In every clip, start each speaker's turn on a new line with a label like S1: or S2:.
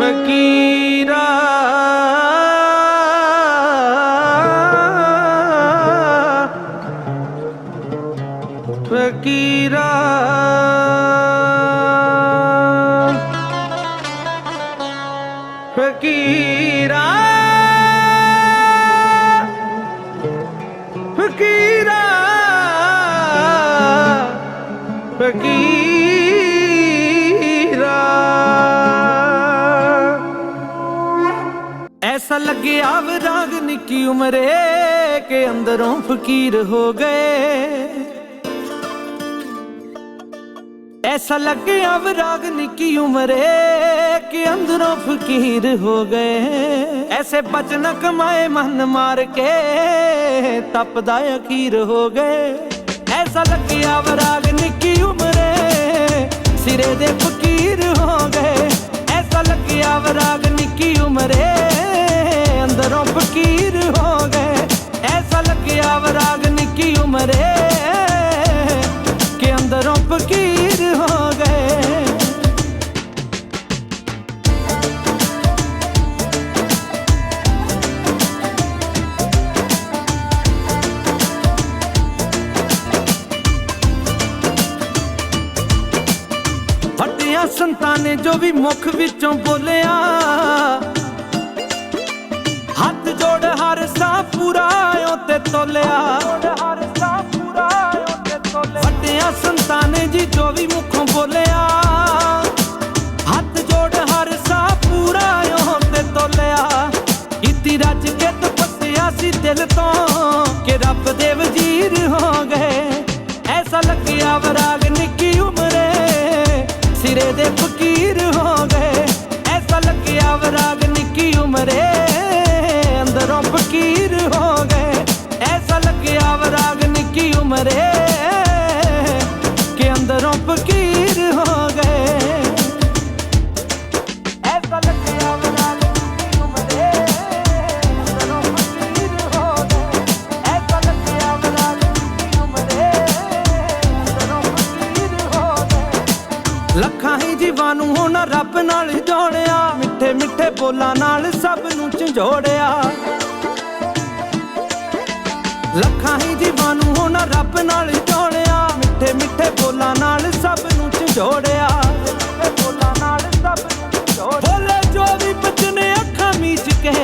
S1: ਫਕੀਰਾ। ਫਕੀਰਾ। ਫਕੀਰਾ। ਫਕੀਰਾ। ਫਕੀਰਾ। ਲੱਗਿਆ ਵਿਰਾਗ ਨਿੱਕੀ ਉਮਰੇ ਕੇ ਅੰਦਰੋਂ ਫਕੀਰ ਹੋ ਗਏ। ਐਸਾ ਲੱਗਿਆ ਵਿਰਾਗ ਨਿੱਕੀ ਉਮਰੇ ਕੇ ਅੰਦਰੋਂ ਫਕੀਰ ਹੋ ਗਏ। ਐਸੇ ਬਚਨ ਕਮਾਏ ਮਨ ਮਾਰ ਕੇ ਤਪਦਾ ਅਖੀਰ ਹੋ ਗਏ। ਐਸਾ ਲੱਗਿਆ ਵਿਰਾਗ ਨਿੱਕੀ ਉਮਰੇ ਸਿਰੇ ਦੇ ਫਕੀਰ ਹੋ ਗਏ। ਐਸਾ ਲੱਗਿਆ ਵਿਰਾਗ ਨਿੱਕੀ ਉਮਰੇ ਵਿਰਾਗ ਨਿੱਕੀ ਉਮਰੇ ਕਿ ਅੰਦਰੋਂ ਫਕੀਰ ਹੋ ਗਏ। ਫਟਿਆ ਸੰਤਾਂ ਨੇ ਜੋ ਵੀ ਮੁਖ ਵਿੱਚੋਂ ਬੋਲਿਆ, ਹੱਥ ਜੋੜ ਹਰ ਸਾਹ ਪੂਰਾ ਓ ਤੇ ਤੋਲਿਆ। ਤੋਲਿਆ ਫਟਿਆ ਜੀ ਜੋ ਵੀ ਮੁਖੋਂ ਬੋਲਿਆ। ਹੱਥ ਜੋੜ ਹਰ ਸਾਹ ਪੂਰਾ ਓ ਤੋਲਿਆ। ਕੀਤੀ ਰੱਜ ਕੇ ਤਪੱਸਿਆ ਸੀ ਦਿਲ ਤੋਂ ਕਿ ਰੱਬ ਦੇ ਵਜ਼ੀਰ ਹੋ ਗਏ। ਐਸਾ ਲੱਗਿਆ ਵਰਾਗ ਨਿੱਕੀ ਉਮਰੇ, ਸਿਰੇ ਦੇ ਫਕੀਰ ਹੋ ਗਏ। ਐਸਾ ਲੱਗਿਆ ਵਰਾਗ ਨਿੱਕੀ ਉਮਰੇ। ਰੱਬ ਨਾਲ ਜੋੜਿਆ, ਮਿੱਠੇ ਮਿੱਠੇ ਬੋਲਾਂ ਨਾਲ ਸਭ ਨੂੰ ਝੰਜੋੜਿਆ। ਲੱਖਾਂ ਹੀ ਜੀਵਾਂ ਨੂੰ ਹੁਣ ਰੱਬ ਨਾਲ ਜੋੜਿਆ, ਮਿੱਠੇ ਮਿੱਠੇ ਬੋਲਾਂ ਨਾਲ ਸਭ ਨੂੰ ਝੰਜੋੜਿਆ ਬੋਲਾਂ ਨਾਲ ਸਭ ਨੂੰ ਝੰਜੋੜਿਆ। ਬੋਲੇ ਜੋ ਵੀ ਬਚਨੇ ਅੱਖਾਂ ਮੀਚ ਕੇ,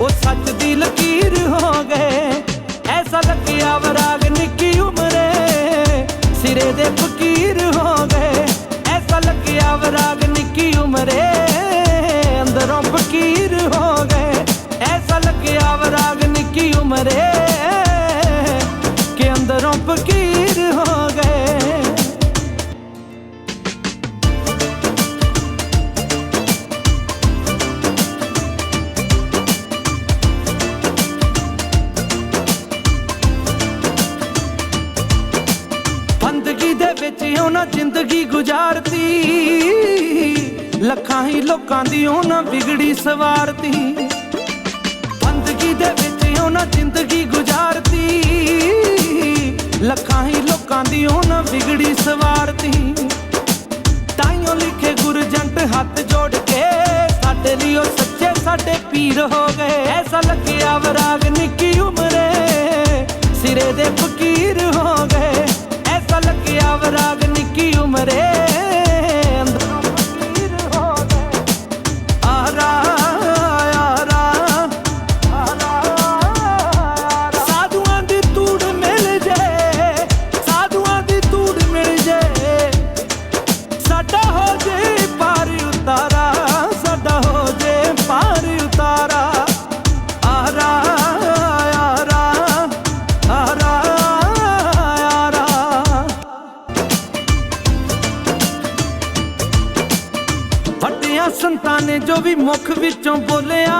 S1: ਉਹ ਸੱਚ ਦੀ ਲਕੀਰ ਹੋ ਗਏ। ਐਸਾ ਲੱਗਿਆ ਵਰਾਗ ਨਿੱਕੀ ਉਮਰੇ, ਸਿਰੇ ਦੇ ਫਕੀਰ ਹੋ ਗਏ। ਐਸਾ ਲੱਗਿਆ ਵਰਾਗ ਨਿੱਕੀ ਉਮਰੇ? ਅੰਦਰੋਂ ਫਕੀਰ ਹੋ ਗਏ। ਐਸਾ ਲੱਗਿਆ ਵਰਾਗ ਨਿੱਕੀ ਉਮਰੇ ਕਿ ਅੰਦਰੋਂ ਫਕੀਰ ਹੋ ਗਏ। ਬੰਦਗੀ ਦੇ ਵਿੱਚ ਉਹਨਾਂ ਜ਼ਿੰਦਗੀ ਗੁਜ਼ਾਰਤੀ। ਲੱਖਾਂ ਹੀ ਲੋਕਾਂ ਦੀ ਉਹਨਾਂ ਵਿਗੜੀ ਸਵਾਰਤੀ। ਨੇ ਜੋ ਵੀ ਮੁਖ ਵਿੱਚੋਂ ਬੋਲਿਆ।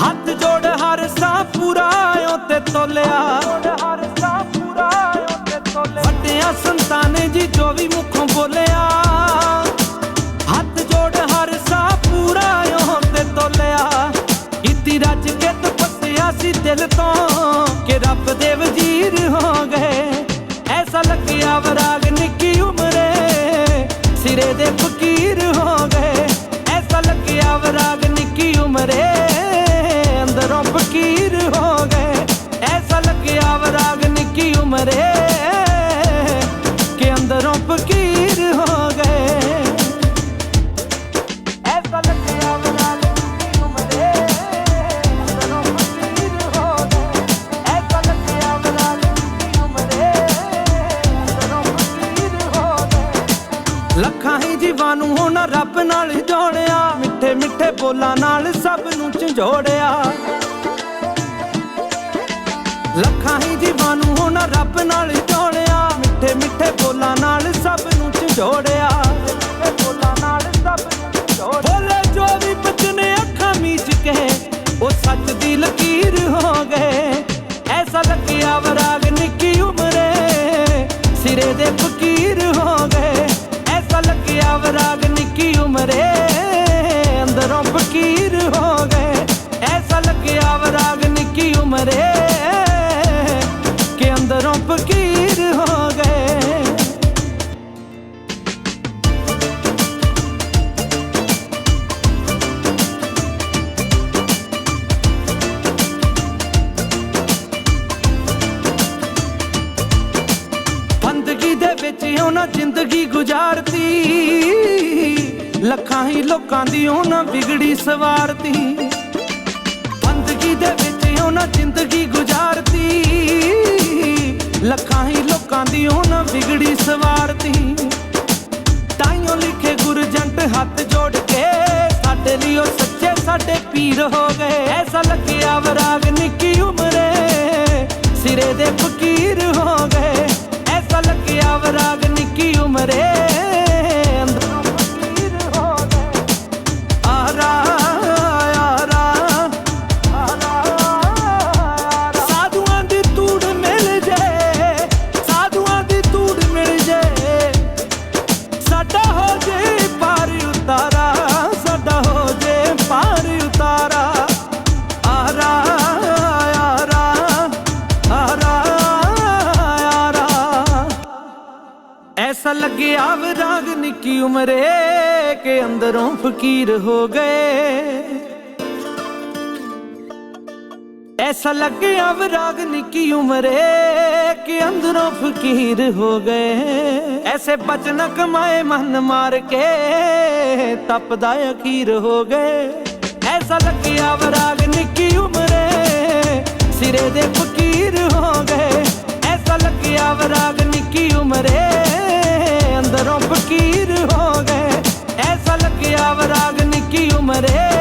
S1: ਹੱਥ ਜੋੜ ਹਰ ਸਾ ਪੂਰਾ ਓ ਤੇ ਤੋਲਿਆ ਹਰ ਸਾਹ ਪੂਰਾ ਓ ਤੇ ਤੋਲਿਆ। ਵੱਡਿਆਂ ਸੰਤਾਂ ਨੇ ਜੀ ਜੋ ਵੀ ਮੁਖੋਂ ਬੋਲਿਆ। ਹੱਥ ਜੋੜ ਹਰ ਸਾਹ ਪੂਰਾ ਓ ਤੇ ਤੋਲਿਆ। ਕੀਤੀ ਰੱਜ ਕੇ ਤਪੱਸਿਆ ਸੀ ਦਿਲ ਤੋਂ ਕਿ ਰੱਬ ਦੇ ਵਜ਼ੀਰ ਹੋ ਗਏ। ਐਸਾ ਲੱਗਿਆ ਵਰਾਗ ਨਿੱਕੀ ਸਿਰੇ ਦੇ ਫਕੀਰ ਹੀ ਜੀਵਾਂ ਨੂੰ ਉਹਨਾਂ ਰੱਬ ਨਾਲ ਜੋੜਿਆ। ਮਿੱਠੇ ਮਿੱਠੇ ਬੋਲਾਂ ਨਾਲ ਸਭ ਨੂੰ ਝੰਜੋੜਿਆ। ਲੱਖਾਂ ਹੀ ਜੀਵਾਂ ਨੂੰ ਉਹਨਾਂ ਰੱਬ ਨਾਲ ਜੋੜਿਆ। ਮਿੱਠੇ ਮਿੱਠੇ ਬੋਲਾਂ ਨਾਲ ਸਭ ਨੂੰ ਝੰਜੋੜਿਆ। ਬੋਲਾਂ ਨਾਲ ਸਭ ਨੂੰ ਬੋਲੇ ਜੋ ਵੀ ਬਚਨੇ ਅੱਖਾਂ ਮੀਚ ਕੇ, ਉਹ ਸੱਚ ਦੀ ਲਕੀਰ ਹੋ ਗਏ। ਐਸਾ ਲੱਗਿਆ ਵਰਾ ਕਿ ਫਕੀਰ ਹੋ ਗਏ। ਬੰਦਗੀ ਦੇ ਵਿੱਚ ਉਹਨਾਂ ਜ਼ਿੰਦਗੀ ਗੁਜ਼ਾਰਤੀ। ਲੱਖਾਂ ਹੀ ਲੋਕਾਂ ਦੀ ਉਹਨਾਂ ਵਿਗੜੀ ਸਵਾਰਤੀ। ਬੰਦਗੀ ਦੇ ਵਿੱਚ ਉਹਨਾਂ ਜ਼ਿੰਦਗੀ ਗੁਜ਼ਾਰਤੀ। ਲੱਖਾਂ ਹੀ ਲੋਕਾਂ ਦੀ ਉਹਨਾਂ ਵਿਗੜੀ ਸਵਾਰਤੀ ਤਾਈਓ ਲਿਖੇ ਗੁਰਜੰਟ ਹੱਥ ਜੋੜ ਕੇ, ਸਾਡੇ ਲਈ ਉਹ ਸੱਚੇ ਸਾਡੇ ਪੀਰ ਹੋ ਗਏ। ਐਸਾ ਲੱਗਿਆ ਵਰਾਗ ਨਿੱਕੀ ਉਮਰੇ, ਸਿਰੇ ਦੇ ਫਕੀਰ ਹੋ ਗਏ। ਐਸਾ ਲੱਗਿਆ ਵਰਾਗ ਨਿੱਕੀ ਉਮਰੇ ਐਸਾ ਲੱਗਿਆ ਵਰਾਗ ਨਿੱਕੀ ਉਮਰੇ ਕੇ ਅੰਦਰੋਂ ਫਕੀਰ ਹੋ ਗਏ। ਐਸਾ ਲੱਗਿਆ ਵਰਾਗ ਨਿੱਕੀ ਉਮਰੇ ਕਿ ਅੰਦਰੋਂ ਫਕੀਰ ਹੋ ਗਏ। ਐਸੇ ਬਚਨ ਕਮਾਏ ਮਨ ਮਾਰ ਕੇ ਤਪਦਾ ਅਖੀਰ ਹੋ ਗਏ। ਐਸਾ ਲੱਗਿਆ ਵਰਾਗ ਨਿੱਕੀ ਉਮਰੇ ਸਿਰੇ ਦੇ ਫਕੀਰ ਹੋ ਗਏ। ਐਸਾ ਲੱਗਿਆ ਵਰਾਗ ਨਿੱਕੀ ਉਮਰੇ ਅੰਦਰੋਂ ਫਕੀਰ ਹੋ ਗਏ। ਐਸਾ ਲੱਗਿਆ ਵਰਾਗ ਨਿੱਕੀ ਉਮਰੇ